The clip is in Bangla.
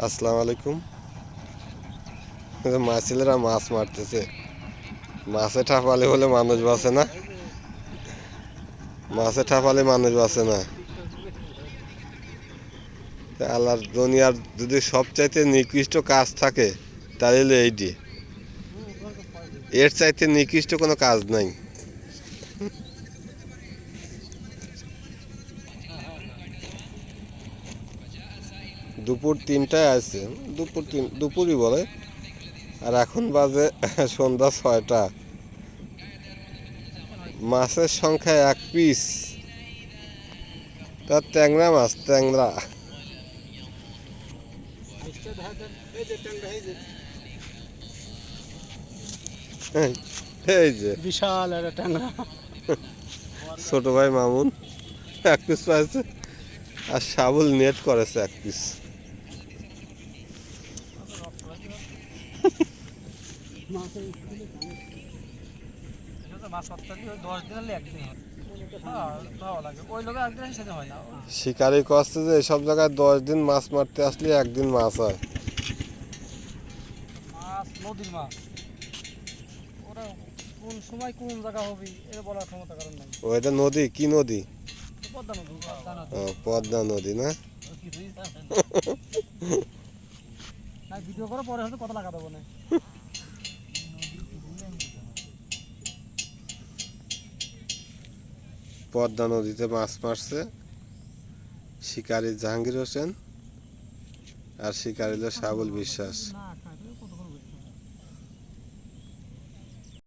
আসসালামু আলাইকুম। যে মাছ মারতেছে। মাছে ঠাপালে হলে মানুষ বাঁচে না। মাছে ঠাপালে মানুষ বাঁচে না। আল্লাহর দুনিয়ার যদি সবচাইতে নিকৃষ্ট কাজ থাকে, তাহলে হলো এইটি। এর চাইতে নিকৃষ্ট কোনো কাজ নাই। দুপুর তিনটায় আছে দুপুর তিন দুপুরই বলে। আর এখন বাজে সন্ধ্যা ছয়টা। মাছের সংখ্যা এক পিস। তার ট্যাংরা মাছ ট্যাংরা। এই- যে। বিশাল একটা ট্যাংরা। ছোট ভাই মামুন এক পিস পাইছে। আর সাবুল নেট করেছে এক পিস মাছ মারতে গেলে দশ দিন হলে একদিন হয় হ্যাঁ ভালো লাগে ওই লোকে একদিন সেটা হয় না শিকারি কষ্ট যে এসব জায়গায় দশ দিন মাছ মারতে আসলে একদিন মাছ হয়। মাছ নদীর মাছ। ওরা কোন সময় কোন জায়গা হবে এটা বলার ক্ষমতা কারণ নাই। ওইটা নদী? কি নদী? পদ্মা নদী। পদ্মা নদী। ও, পদ্মা নদী না? না। ভিডিও করে পরে হয়তো কত লাগা দেবো না। পদ্মা নদীতে মাছ মারছে। শিকারি জাহাঙ্গীর হোসেন আর শিকারি হলো বিশ্বাস।